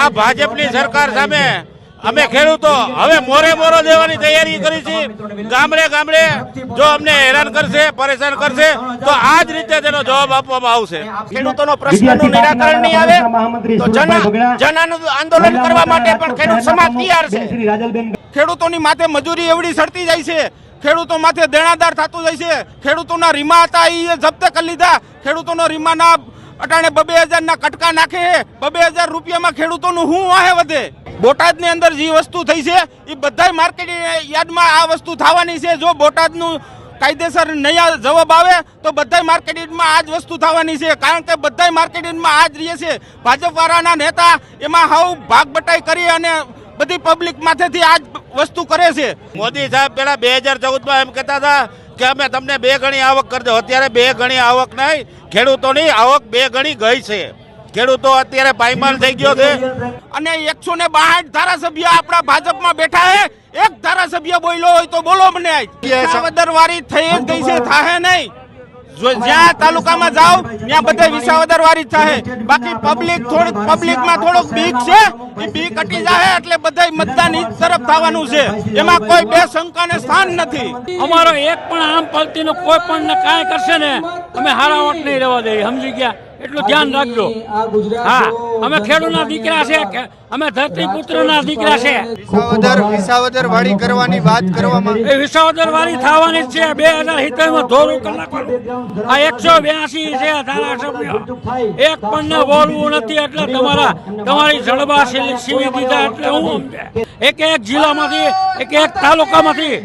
આ ભાજપની સરકાર સામે અમે ખેડૂતો હવે મોરે મોરો દેવાની તૈયારી કરી છે. ગામડે ગામડે જો અમને હેરાન કરશે પરેશાન કરશે તો આ જ રીતે તેનો જવાબ આપવામાં આવશે. ખેડૂતોનો પ્રશ્નનું નિરાકરણ નહીં આવે તો જન આંદોલન કરવા માટે પણ ખેડૂત સમાજ તૈયાર છે. ખેડૂતોની માથે મજૂરી એવડી સડતી જાય છે. ખેડૂતો માથે દેણાદાર થતું જાય છે. ખેડૂતોના રીમા હતા એ જપ્ત કરી લીધા. ખેડૂતોનો રીમાના અટાણે બબે હજારના કટકા નાખે બબે હજાર રૂપિયામાં ખેડૂતોનું શું વાહે વધે? બોટાદની અંદર જે વસ્તુ થઈ છે, એ બધાય માર્કેટ યાર્ડમાં આ વસ્તુ થવાની છે. જો બોટાદનું કાયદેસર નહીં જવાબ આવે, તો બધાય માર્કેટિંગમાં આ જ વસ્તુ થવાની છે. કારણ કે બધાય માર્કેટિંગમાં આ જ રહે છે. ભાજપ વાળાના નેતા એમાં હાવ ભાગ બટાઈ કરી અને બધી પબ્લિક માથેથી આ જ વસ્તુ કરે છે. મોદી સાહેબ પેલા બે હજાર ચૌદમાં એમ કહેતા હતા કે અમે તમને બે ગણી આવક કરી દો અત્યારે બે ગણી આવક નહીં ખેડૂતોની આવક બે ગણી ગઈ છે. ખેડૂતો અત્યારે પાયમાલ થઈ ગયો છે. અને એકસો ને બાસઠ ધારાસભ્ય આપણા ભાજપમાં બેઠા હે. એક ધારાસભ્ય બોલ્યો હોય તો બોલો મને. વિસાવદર વાળી થઈ જ ગઈ છે થાહે નહીં. જ્યાં તાલુકામાં જાવ ત્યાં બધે વિસાવદર વાળી થાય બાકી પબ્લિક થોડીક પબ્લિકમાં થોડોક બીક છે, એ બીક હટી જાય એટલે બધા મતદાન ઈ તરફ થવાનું છે. એમાં કોઈ બે શંકાને સ્થાન નથી. અમારો એક પણ આમ પલટીનો કોઈ પણ કાંઈ કરશે ને, અમે હારા વોટ નહીં રહેવા દઈએ સમજી ગયા? એટલું ધ્યાન રાખજો. હા અમે ખેડૂતના દીકરા છે અમે ધરતી પુત્રના દીકરા છે. વિસાવદર વિસાવદર વાળી કરવાની વાત કરવામાં એ વિસાવદર વાળી થવાની છે બે હજાર સિત્તેરમાં ધોરું કલાક આ એકસો બ્યાસી છે ધારાસભ્ય. એક પણ ને બોલવું નથી એટલે તમારા તમારી જડબા સીવી દીધા એટલે હું એક એક જિલ્લામાંથી એક એક તાલુકામાંથી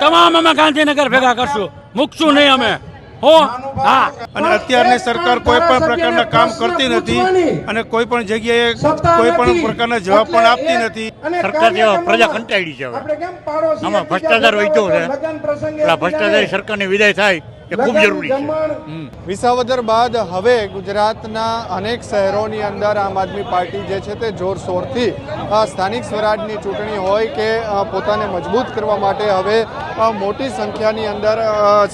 તમામ અમે ગાંધીનગર ભેગા કરશું. મૂકશું નહીં અમે. અને અત્યારની સરકાર કોઈ પણ પ્રકારના કામ કરતી નથી અને કોઈ પણ જગ્યાએ કોઈ પણ પ્રકારના જવાબ પણ આપતી નથી. સરકાર જેવા પ્રજા કંટાળી છે આમાં ભ્રષ્ટાચાર વહેતો છે. આ ભ્રષ્ટાચારી સરકારની વિદાય થાય એ ખૂબ જરૂરી છે. વિસાવદર બાદ હવે ગુજરાતના અનેક શહેરોની અંદર આમ આદમી પાર્ટી જે છે તે જોરશોરથી સ્થાનિક સ્વરાજની ચૂંટણી હોય કે પોતાને મજબૂત કરવા માટે હવે મોટી સંખ્યાની અંદર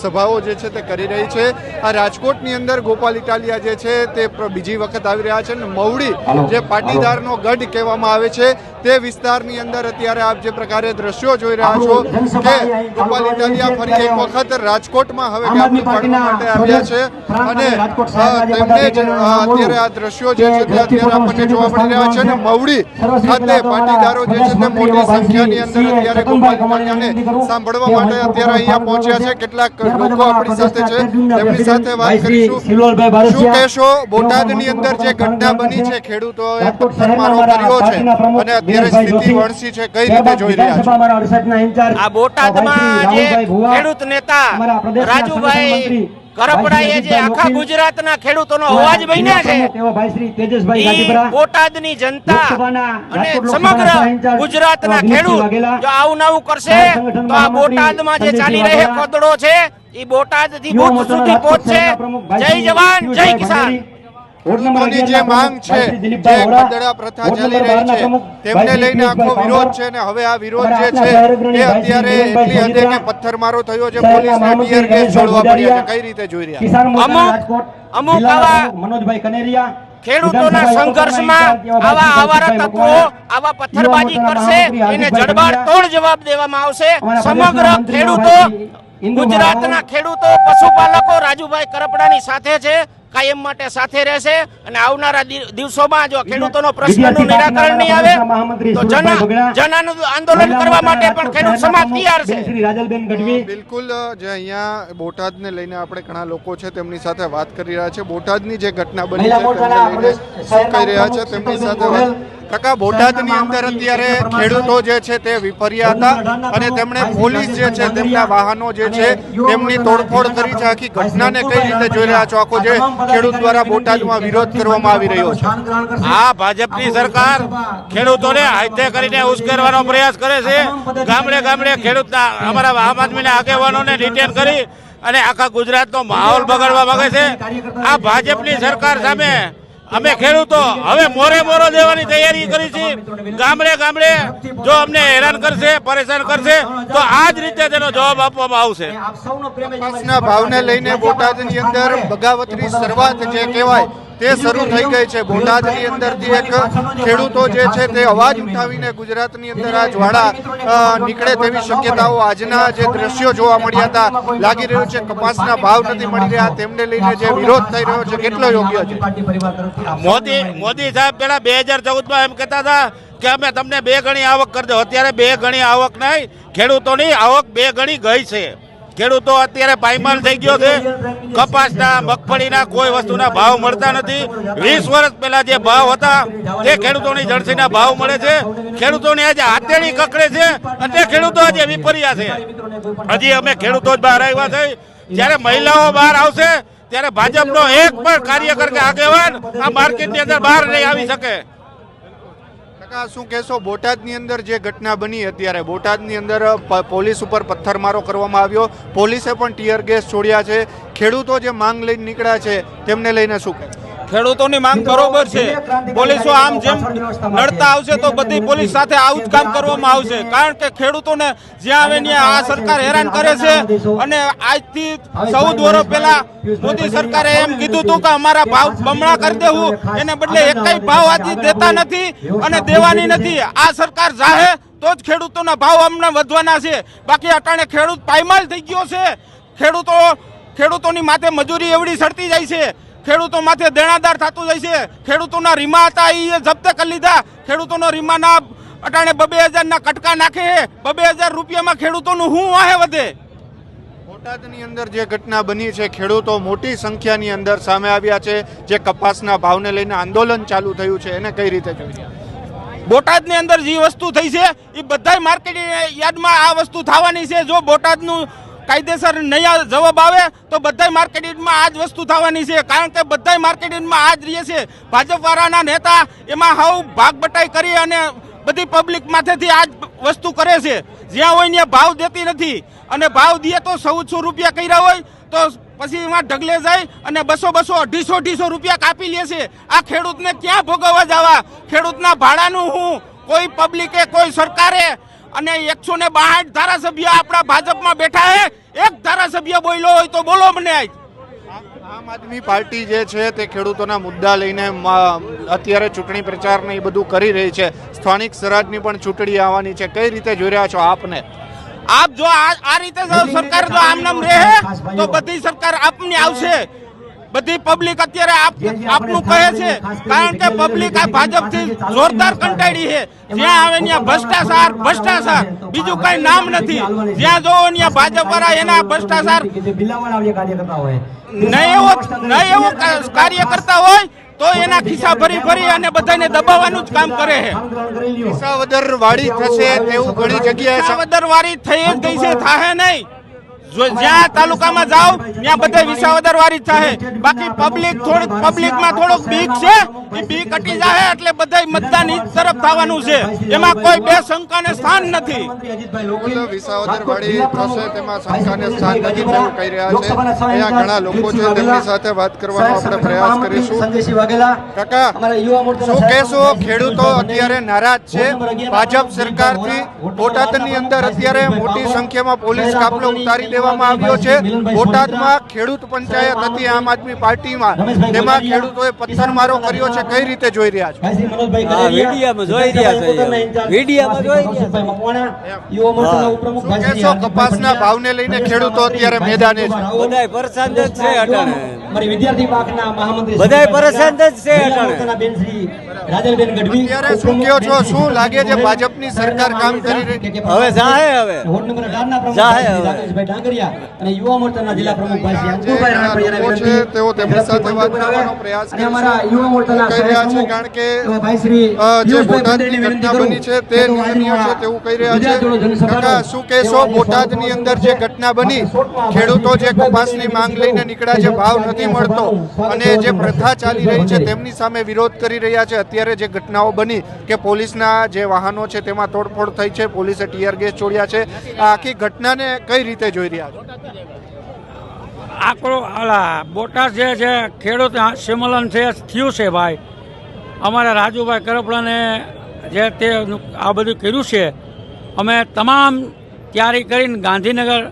સભાઓ જે છે તે કરી રહી છે. આ રાજકોટની અંદર ગોપાલ ઇટાલિયા જે છે તે બીજી વખત આવી રહ્યા છે અને મવડી જે પાટીદારનો ગઢ કહેવામાં આવે છે તે વિસ્તારની અંદર અત્યારે આપ જે પ્રકારે દ્રશ્યો જોઈ રહ્યા છો કે ગોપાલ ઇટાલિયા ફરી એક વખત રાજકોટમાં હવે ગામની પાડવા માટે આવ્યા છે. અને તેમને જ અત્યારે આ દ્રશ્યો જે છે તે અત્યારે આપણને જોવા મળી રહ્યા છે. અને મવડી ખાતે પાટીદારો જે છે તે મોટી સંખ્યાની અંદર અત્યારે ગોપાલ ઇટાલિયાને સાંભળવા માટે અત્યારે અહીંયા પહોંચ્યા છે. કેટલાક લોકો આપણી સાથે છે. તેમની સાથે વાત કરીશું. શું કહેશો? બોટાદની અંદર જે ઘટના બની છે ખેડૂતોએ પથ્થરમારો કર્યો છે અને અત્યારે સ્થિતિ વણસી છે કઈ રીતે જોઈ રહ્યા છો? આ બોટાદમાં જે ખેડૂત નેતા રાજુભાઈ કરપડાએ જે આખા ગુજરાતના ખેડૂતોનો અવાજ બન્યા છે બોટાદની જનતા અને સમગ્ર ગુજરાતના ખેડૂત જો આવું નવું કરશે તો આ બોટાદમાં જે ચાલી રહે કોદડો છે એ બોટાદથી ભૂત સુધી પહોંચશે. જય જવાન જય કિસાન. ખેડૂતોની જે માંગ છે જે ગધેડા પ્રથા ચાલી રહી છે તેમને લઈને આખો વિરોધ છે અને હવે આ વિરોધ જે છે એ અત્યારે એટલી હદે કે પથ્થરમારો થયો છે પોલીસને ટીયર ગેસ છોડવા પડ્યા છે કઈ રીતે જોઈ રહ્યા? અમુક અમુક આવા ખેડૂતોના સંઘર્ષમાં આવા આવારા તત્વો આવા પથ્થરબાજી કરશે એને જડબાડ તોડ જવાબ દેવામાં આવશે. સમગ્ર ખેડૂતો ગુજરાતના ખેડૂતો પશુપાલકો રાજુભાઈ કરપડાની સાથે છે. કાયમ માટે સાથે રહેશે અને આવનારા દિવસોમાં જો ખેડૂતોનો પ્રશ્નનું નિરાકરણ નહીં આવે તો જન જન આંદોલન કરવા માટે પણ ખેડૂત સમાજ તૈયાર છે. બિલકુલ જે અહીંયા બોટાદને લઈને આપણે ઘણા લોકો છે તેમની સાથે વાત કરી રહ્યા છે. બોટાદની જે ઘટના બની છે શું કહી રહ્યા છે તેમની સાથે વાત. કાકા બોટાદની અંદર અત્યારે ખેડૂતો જે છે તે વિફર્યા હતા અને તેમણે પોલીસ જે છે તેમના વાહનો જે છે તેમની તોડફોડ કરી છે. આખી ઘટનાને કઈ રીતે જોઈ રહ્યા છો? આખો જે ખેડૂત દ્વારા બોટાદમાં વિરોધ કરવામાં આવી રહ્યો છે. આ ભાજપની સરકાર ખેડૂતોને હાથે કરીને ઉશ્કેરવાનો પ્રયાસ કરે છે. ગામડે ગામડે ખેડૂતના અમારા આમ આદમીના આગેવાનોને ડિટેન કરી અને આખા ગુજરાતનો માહોલ બગાડવા માંગે છે. આ ભાજપની સરકાર સામે અમે ખેડૂતો, હવે મોરે મોરો દેવાની તૈયારી કરી છે. ગામડે ગામડે જો અમને હેરાન કરશે, પરેશાન કરશે, તો આ જ રીતે તેનો જવાબ આપવામાં આવશે. ભાવને લઈને બોટાદની અંદર બગાવતની શરૂઆત જે કહેવાય તે શરૂ થઈ ગઈ છે. બોટાદની અંદરથી એક ખેડૂતો જે છે તે અવાજ ઉઠાવીને ગુજરાતની અંદર આ જ્વાળા નીકળે તેવી શક્યતાઓ આજના જે દ્રશ્યો જોવા મળ્યા હતા, લાગી રહ્યું છે. કપાસના ભાવ નથી મળી રહ્યા. તેમને લઈને જે વિરોધ થઈ રહ્યો છે, કેટલો યોગ્ય છે? મોદી મોદી સાહેબ પેલા બે હજાર ચૌદમાં એમ કહેતા હતા કે અમે તમને બે ગણી આવક કરી દો અત્યારે બે ગણી આવક નહીં, ખેડૂતોની આવક બે ગણી ગઈ છે. ખેડૂતો અત્યારે પાયમાલ થઈ ગયો છે. કપાસના, મગફળીના કોઈ વસ્તુના ભાવ મળતા નથી. વીસ વર્ષ પહેલા જે ભાવ હતા, તે ખેડૂતોની જળસીના ભાવ મળે છે. ખેડૂતોની આજે હાથેળી કકડે છે અને તે ખેડૂતો આજે વિપર્યા છે. હજી અમે ખેડૂતો જ બહાર આવ્યા છે. જ્યારે મહિલાઓ બહાર આવશે, ત્યારે ભાજપનો એક પણ કાર્યકર કે આગેવાન આ માર્કેટની અંદર બહાર નહીં આવી શકે. કાકા, શું કહેશો? બોટાદની અંદર જે ઘટના બની અત્યારે, બોટાદની અંદર પોલીસ ઉપર પથ્થરમારો કરવામાં આવ્યો. પોલીસે પણ ટીયર ગેસ છોડ્યા છે. ખેડૂતો જે માંગ લઈને નીકળ્યા છે, તેમને લઈને શું કહે ખેડૂતોની માંગ બરોબર છે. પોલીસો આમ જેમ લડતા આવશે તો બધી પોલીસ સાથે આવું જ કામ કરવામાં આવશે. કારણ કે ખેડૂતોને જ્યાં આવે ત્યાં આ સરકાર હેરાન કરે છે. અને આજથી ચૌદ વર્ષ પહેલા મોદી સરકારે એમ કીધું હતું કે અમારા ભાવ બમણા કરી દેવું. એને બદલે એકાઈ ભાવ આજે દેતા નથી અને દેવાની નથી. આ સરકાર જાહે તો જ ખેડૂતોના ભાવ અમને વધવાના છે. બાકી અટાણે ખેડૂત પાયમાલ થઈ ગયો છે. ખેડૂતો ખેડૂતોની માથે મજૂરી એવડી સડતી જાય છે. ખેડૂતો માથે દેણાદાર થતું જાય છે. ખેડૂતોના રીમા હતા એ જપ્ત કરી લીધા. ખેડૂતોનો રીમાના અટાણે બબે હજારના કટકા નાખે છે. બબે હજાર રૂપિયામાં ખેડૂતોનું શું વાહે વધે? બોટાદની અંદર જે ઘટના બની છે ખેડૂતો મોટી સંખ્યાની અંદર સામે આવ્યા છે જે કપાસના ભાવને લઈને આંદોલન ચાલુ થયું છે. એને કઈ રીતે જોઈએ બોટાદની અંદર જે વસ્તુ થઈ છે એ બધાય માર્કેટ યાર્ડમાં આ વસ્તુ થવાની છે. જો બોટાદનું કાયદેસર નહીં જવાબ આવે તો બધાય માર્કેટ યાર્ડમાં આ જ વસ્તુ થવાની છે. કારણ કે બધાય માર્કેટિંગમાં આ જ રહે છે. ભાજપવાળાના નેતા એમાં હાવ ભાગ બટાઈ કરી અને બધી પબ્લિક માથેથી આ જ વસ્તુ કરે છે. જ્યાં હોય ત્યાં ભાવ દેતી નથી. અને ભાવ દે તો ચૌદસો રૂપિયા કર્યા હોય તો પછી એમાં ઢગલે જાય અને બસો બસો અઢીસો અઢીસો રૂપિયા કાપી લે છે. આ ખેડૂતને ક્યાં ભોગવવા જવા? ખેડૂતના ભાડાનું હું કોઈ પબ્લિકે કોઈ સરકારે અને એકસો ને બાસઠ ધારાસભ્ય આપણા ભાજપમાં બેઠા હે. એક ધારાસભ્ય બોલ્યો હોય તો બોલો મને આજ. આમ આદમી પાર્ટી જે છે તે ખેડૂતોના મુદ્દા લઈને અત્યારે ચૂંટણી પ્રચાર ને એ બધું કરી રહી છે. સ્થાનિક સ્વરાજની પણ ચૂંટણી આવવાની છે. કઈ રીતે જોઈ રહ્યા છો આપને? આપ જો આ આ રીતે સરકાર જો આમ નામ રહે તો બધી સરકાર આપની આવશે. બધી પબ્લિક અત્યારે આપનું કહે છે કારણ કે પબ્લિક આ ભાજપથી જોરદાર કંટાળી છે. જ્યાં આવે ત્યાં ભ્રષ્ટાચાર ભ્રષ્ટાચાર. બીજું કઈ નામ નથી. જ્યાં જોવો ત્યાં ભાજપ વાળા એના ભ્રષ્ટાચાર નહીં એવો નહીં એવો કાર્ય કરતા હોય તો એના ખિસ્સા ભરી ભરી અને બધાને દબાવવાનું જ કામ કરે છે. વિસાવદર વાડી થશે તેવું ઘણી જગ્યાએ વિસાવદર વાળી થઈ જ ગઈ છે થાહે નહીં. જ્યાં તાલુકામાં જાઓ ત્યાં બધે વિસાવદર વાળી જ બાકી પબ્લિક થોડીક પબ્લિકમાં થોડોક બીક છે. એ બીક અટી જાય એટલે બધે મતદાન ઈ તરફ થવાનું છે. એમાં કોઈ બે શંકાને સ્થાન નથી. બોલો, થશે તેમાં શંકાને સ્થાન નથી તેવું કહી રહ્યા છે. અહીંયા ઘણા લોકો છે તેમની સાથે વાત કરવાનો આપણે પ્રયાસ કરીશું. કાકા શું કહેશો? ખેડૂતો અત્યારે નારાજ છે. ભાજપ સરકારથી બોટાદની અંદર અત્યારે મોટી સંખ્યામાં પોલીસ કાફલો ઉતારી દેવામાં આવ્યો છે. બોટાદમાં ખેડૂત પંચાયત હતી આમ આદમી પાર્ટીમાં. તેમાં ખેડૂતોએ પથ્થરમારો કર્યો છે. કઈ રીતે જોઈ રહ્યા છો? હા, જોઈ રહ્યા છે. વિડીયામાં જોઈ રહ્યા છે. કપાસના ભાવને લઈને ખેડૂતો અત્યારે મેદાને છે. બધાય પરેશાન જ છે અટાણે. બધાય બધાય પરેશાન જ છે અટાણે. અત્યારે શું કહો છો? શું લાગે છે ભાજપની સરકાર કામ કરી રહી? હવે જાહે હવે. જાહે હવે. તેઓ તેમની સાથે વાત કરવાનો પ્રયાસ છે કારણ કે અ, જે બોટાદની ઘટના બની છે તે નિંદનીય છે તેવું કહી રહ્યા છે. શું કહેશો? બોટાદની અંદર જે ઘટના બની ખેડૂતો જે કપાસની માંગ લઈને નીકળ્યા છે ભાવ નથી મળતો અને જે પ્રથા ચાલી રહી છે તેમની સામે વિરોધ કરી રહ્યા છે. અત્યારે જે ઘટનાઓ બની કે પોલીસના જે વાહનો છે તેમાં તોડફોડ થઈ છે પોલીસે ટીયર ગેસ છોડ્યા છે. આ આખી ઘટનાને કઈ રીતે જોઈ રહ્યા છો? આકરો આલા બોટાદ જે છે ખેડૂત સંમેલન છે થયું છે ભાઈ. અમારા રાજુભાઈ કરપડાને જે તે આ બધું કર્યું છે અમે તમામ તૈયારી કરીને ગાંધીનગર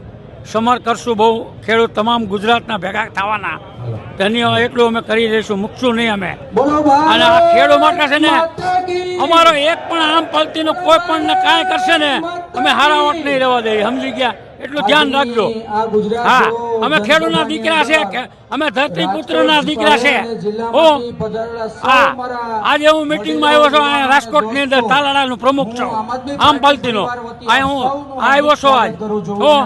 સમર કરશું બહુ. ખેડૂત તમામ ગુજરાતના ભેગા થવાના. તેની એટલું અમે કરી દઈશું મૂકશું નહીં અમે. અને આ ખેડૂત માટે છે ને અમારો એક પણ આમ પલતીનો કોઈ પણ ને કાંઈ કરશે ને અમે હારાવટ નહીં રહેવા દઈએ. સમજી ગયા? એટલું ધ્યાન રાખજો. હા અમે ખેડૂતના દીકરા છે અમે અમે ધરતીપુત્રના દીકરા છે. હું હા આજે હું મિટિંગમાં આવ્યો છું અહીંયા રાજકોટની અંદર તાલાડાનો પ્રમુખ છું. આમ પલતીનો. અહીં હું આવ્યો છું આજ. હું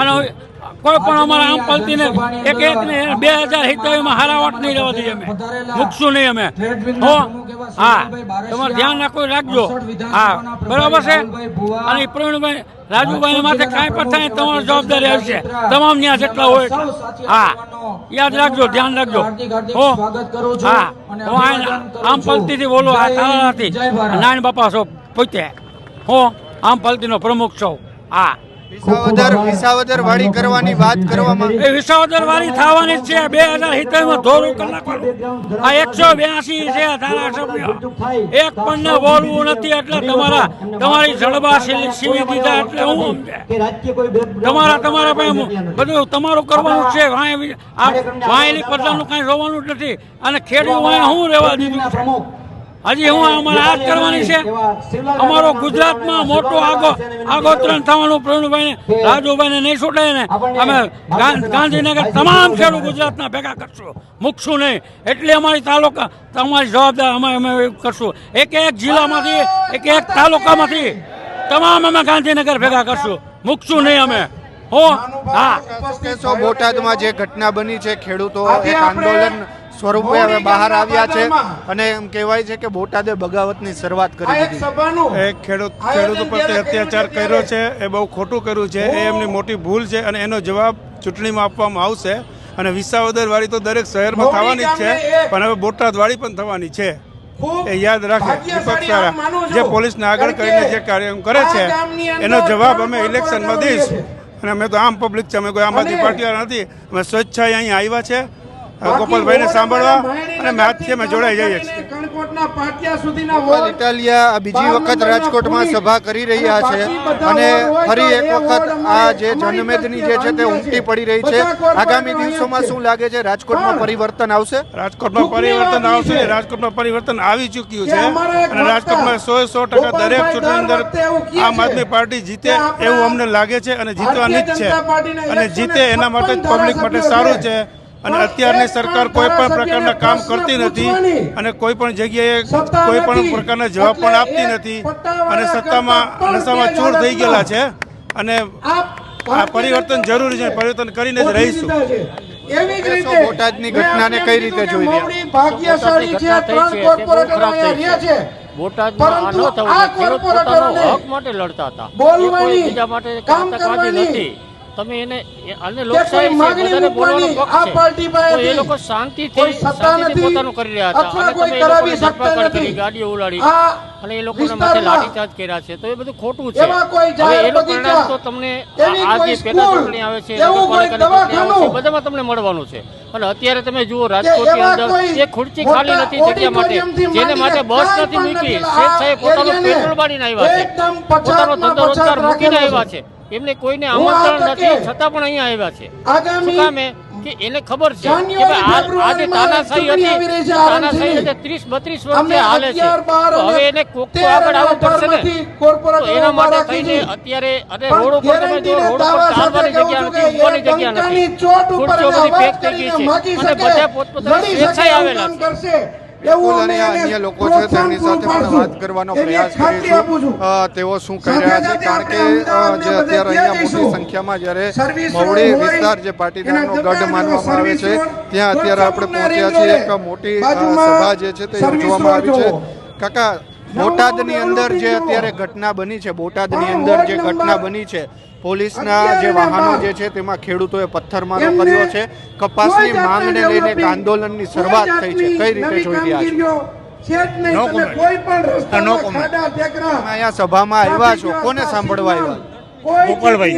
અને કોઈ પણ અમારા આમ પલતીને એક એક ને બે હજાર હિતોમાં હારા વોટ નહીં રહેવા દઈએ અમે. મૂકશું નહીં અમે. હો? હા. તમારે ધ્યાન રાખો રાખજો. હા. બરાબર છે? અને પ્રવીણભાઈ રાજુભાઈ માથે કાંઈ પણ થાય તમારી જવાબદારી આવશે. તમામ ત્યાં જેટલા હોય. હા. યાદ રાખજો ધ્યાન રાખજો. હો? હા. હું આમ આમ પલતીથી બોલો આ તારાથી નારાયણ બાપા છો પોતે. હો? આમ પલતીનો પ્રમુખ છો. હા. તમારા તમારી જડબા સીવી દીધા એટલે હું તમારા તમારા બધું તમારું કરવાનું છે. વાંય વિ- આ પ્રજાનું કાંઈ નથી. અને ખેડૂત હું રહેવા દીધું હજી હું અમારે આ કરવાની છે. અમારો ગુજરાતમાં મોટો આગો આગોતરણ થવાનું પ્રવીણભાઈ રાજુભાઈ નહીં છૂટે ને અમે ગાંધીનગર તમામ ખેડૂત ગુજરાતના ભેગા કરશું. મૂકશું નહીં. એટલી અમારી તાલુકા તમારી જવાબદાર અમે અમે કરશું. એક એક જિલ્લામાંથી એક એક તાલુકામાંથી તમામ અમે ગાંધીનગર ભેગા કરશું. મૂકશું નહીં અમે. હો? હા. કેસો બોટાદમાં જે ઘટના બની છે ખેડૂતો એક આંદોલન સ્વરૂપે હવે બહાર આવ્યા છે અને એમ કહેવાય છે કે બોટાદે બગાવતની શરૂઆત કરી દીધી. એ ખેડૂત ખેડૂતો પ્રત્યે અત્યાચાર કર્યો છે એ બહુ ખોટું કર્યું છે એ એમની મોટી ભૂલ છે અને એનો જવાબ ચૂંટણીમાં આપવામાં આવશે. અને વિસાવદર વાળી તો દરેક શહેરમાં થવાની જ છે પણ હવે બોટાદ વાળી પણ થવાની છે. એ યાદ રાખે દીપક સારા જે પોલીસને આગળ કરીને જે કાર્ય કરે છે એનો જવાબ અમે ઇલેક્શનમાં દઈશું. અને અમે તો આમ પબ્લિક છે અમે કોઈ આમ આદમી પાર્ટીવાળા નથી અમે સ્વેચ્છાએ અહીં આવ્યા છે. ગોપાલભાઈને સાંભળવા અને અમે જોડાઈ જઈએ છીએ. ઇટાલિયા આ બીજી વખત રાજકોટમાં સભા કરી રહ્યા છે અને ફરી એક વખત આ જે જનમેદની જે છે તે ઉમટી પડી રહી છે. આગામી દિવસોમાં શું લાગે છે? રાજકોટમાં પરિવર્તન આવશે? રાજકોટમાં પરિવર્તન આવશે રાજકોટમાં પરિવર્તન આવી ચૂક્યું છે. અને રાજકોટમાં સો સો ટકા દરેક ચૂંટણી અંદર આમ આદમી પાર્ટી જીતે એવું અમને લાગે છે અને જીતવાની જ છે. અને જીતે એના માટે જ પબ્લિક માટે સારું છે. અને અત્યારની સરકાર કોઈ પણ પ્રકારના કામ કરતી નથી અને કોઈ પણ જગ્યાએ કોઈ પણ પ્રકારના જવાબ પણ આપતી નથી. અને સત્તામાં નશામાં ચૂર થઈ ગયેલા છે. અને આ પરિવર્તન જરૂરી છે. પરિવર્તન કરીને જ રહીશું. એવી જ રીતે બોટાદની ઘટનાને કઈ રીતે જોઈ રહ્યા? ભાગ્યશાળી છે ત્રણ કોર્પોરેટરો અહીંયા રહ્યા છે. બોટાદમાં આ ન થવું ખેડૂત પોતાનો હક માટે લડતા હતા. બોલવાની, બીજા માટે કામ કરવાની, નથી. તમે એને અને લોકશાહી છે, બોલવાનો આ છે. એ લોકો શાંતિથી શાંતિથી પોતાનું કરી રહ્યા હતા. અને કોઈ તમે એ લોકોને ધરપકડ કરી. ગાડીઓ ઉલાડી અને એ લોકોના માથે લાઠીચાર્જ કર્યા છે. તો એ બધું ખોટું છે. હવે એનું પરિણામ તો તમને આ- એવી આ કોઈ જે પેટા ચૂંટણી આવે છે બધામાં તમને મળવાનું છે. અને અત્યારે તમે જુઓ રાજકોટની અંદર એક ખુરચી ખાલી નથી જગ્યા માટે જેને માટે બસ નથી મૂકી. શેઠ સાહેબ પોતાનું પેટ્રોલ બાળીને આવ્યા છે. પોતાનો ધંધો રોજગાર મૂકીને આવ્યા છે. એમને કોઈને આમંત્રણ નથી છતાં પણ અહીંયા આવ્યા છે. શું કામે કે એને ખબર છે કે ભાઈ આ- આ જે તાનાશાહી હતી. તાનાશાહી હતી ત્રીસ બત્રીસ વર્ષે હાલે છે. 11, 12 તો હવે એને કોક તો આગળ આવવું પડશે ને. તો એના માટે થઈને અત્યારે અને રોડ ઉપર તમે જો રોડ ઉપર ચાલવાની જગ્યા નથી ઊભવાની જગ્યા નથી. ખુરશીઓ બધી પેક થઈ ગઈ છે. અને બધા પોતપોતાની સ્વેચ્છાએ આવેલા છે. બિલકુલ અને અન્ય લોકો છે તેમની સાથે પણ વાત કરવાનો પ્રયાસ કરીશું. તેઓ શું કહી રહ્યા છે? કારણ કે જે અત્યારે અહીંયા મોટી સંખ્યામાં જ્યારે મવડી વિસ્તાર જે પાટીદારનો ગઢ માનવામાં આવે છે ત્યાં અત્યારે આપણે પહોંચ્યા છીએ. એક મોટી સભા જે છે તે યોજવામાં આવી છે. કાકા બોટાદની અંદર જે અત્યારે ઘટના બની છે બોટાદની અંદર જે ઘટના બની છે પોલીસના જે વાહનો જે છે તેમાં ખેડૂતોએ પથ્થરમારો કર્યો છે. કપાસની માંગને લઈને એક આંદોલનની શરૂઆત થઈ છે. કઈ રીતે જોઈ રહ્યા છો? સભામાં આવ્યા છો. કોને સાંભળવા આવ્યા ગોપાલભાઈ.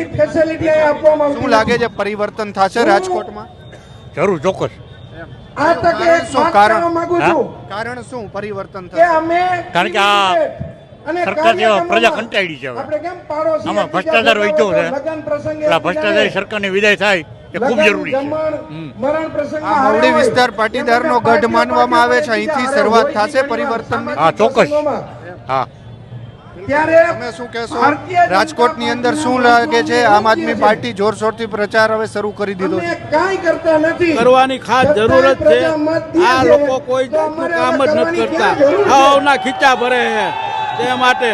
શું લાગે છે પરિવર્તન થશે રાજકોટમાં? જરૂર ચોક્કસ. આ તકે એક શું વાત કારણ? માંગુ છું. કારણ શું પરિવર્તન કે અમે કારણ કે આ સરકાર જેવા પ્રજા કંટાળી છે હવે. આમાં ભ્રષ્ટાચાર વધ્યો છે. આ ભ્રષ્ટાચારી સરકારની વિદાય થાય એ ખૂબ જરૂરી છે. મવડી વિસ્તાર પાટીદારનો ગઢ માનવામાં આવે છે. અહીંથી શરૂઆત થશે પરિવર્તન હા ચોક્કસ. હા. તમે શું કહેશો? રાજકોટની અંદર શું લાગે છે? આમ આદમી પાર્ટી જોરશોરથી પ્રચાર હવે શરૂ કરી દીધો છે. કરવાની ખાસ જરૂરત છે. આ લોકો કોઈ જાતનું કામ જ નથી કરતા. હવના ખીચા ભરે છે. તે માટે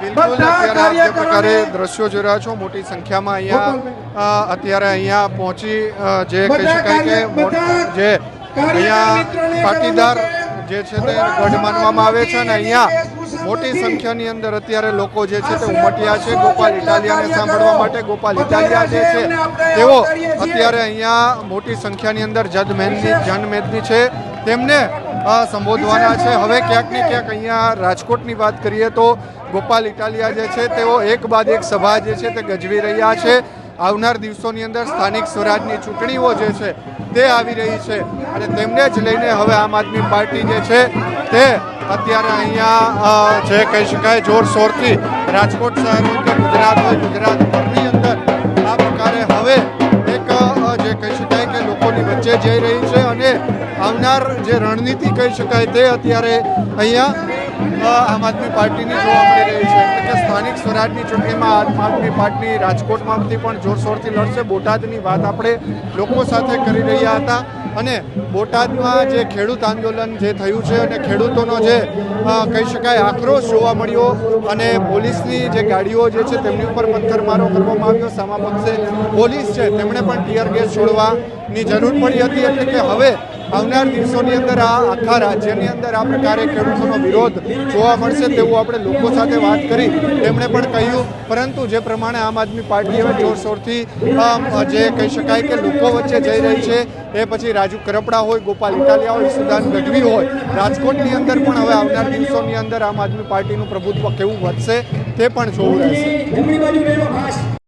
બિલકુલ અત્યારે જે પ્રકારે દ્રશ્યો જોઈ રહ્યા છો મોટી સંખ્યામાં અહીંયા અત્યારે અહીંયા પહોંચી જે કહી શકાય કે જે અહીંયા પાટીદાર જે છે તે ગઢ માનવામાં આવે છે અને અહીંયા મોટી સંખ્યાની અંદર અત્યારે લોકો જે છે તે ઉમટ્યા છે. ગોપાલ ઇટાલિયાને સાંભળવા માટે ગોપાલ ઇટાલિયા જે છે તેઓ અત્યારે અહીંયા મોટી સંખ્યાની અંદર જજમેનની જનમેદની છે. તેમને સંબોધવાના છે. હવે ક્યાંક ને ક્યાંક અહીંયા રાજકોટની વાત કરીએ તો ગોપાલ ઇટાલિયા જે છે તેઓ એક બાદ એક સભા જે છે તે ગજવી રહ્યા છે. આવનાર દિવસોની અંદર સ્થાનિક સ્વરાજની ચૂંટણીઓ જે છે તે આવી રહી છે. અને તેમને જ લઈને હવે આમ આદમી પાર્ટી જે છે તે અત્યારે અહીંયા જે કહી શકાય જોરશોરથી રાજકોટ શહેર કે ગુજરાત હોય ગુજરાતભરની અંદર આ પ્રકારે હવે એક જે કહી શકાય કે લોકોની વચ્ચે જઈ રહી છે અને આવનાર જે રણનીતિ કહી શકાય તે અત્યારે અહીંયા આમ આદમી પાર્ટીની જોવા મળી રહી છે. એટલે કે સ્થાનિક સ્વરાજની ચૂંટણીમાં આમ આદમી પાર્ટી રાજકોટમાંથી પણ જોરશોરથી લડશે બોટાદની વાત આપણે લોકો સાથે કરી રહ્યા હતા. અને બોટાદમાં જે ખેડૂત આંદોલન જે થયું છે અને ખેડૂતોનો જે કહી શકાય, આક્રોશ જોવા મળ્યો અને પોલીસની જે ગાડીઓ જે છે તેમની ઉપર પથ્થરમારો કરવામાં આવ્યો. સામા પક્ષે પોલીસ છે, તેમણે પણ ટીયર ગેસ છોડવાની જરૂર પડી હતી એટલે કે હવે આવનાર દિવસોની અંદર આ આખા રાજ્યની અંદર આ પ્રકારે ખેડૂતોનો વિરોધ જોવા મળશે તેવું આપણે લોકો સાથે વાત કરી તેમણે પણ કહ્યું. પરંતુ જે પ્રમાણે આમ આદમી પાર્ટી હવે જોરશોરથી જે કહી શકાય કે લોકો વચ્ચે જઈ રહી છે, એ પછી રાજુ કરપડા હોય, ગોપાલ ઇટાલિયા હોય, સુદાન ગઢવી હોય, રાજકોટની અંદર પણ હવે આવનાર દિવસોની અંદર આમ આદમી પાર્ટીનું પ્રભુત્વ કેવું વધશે તે પણ જોવું રહેશે.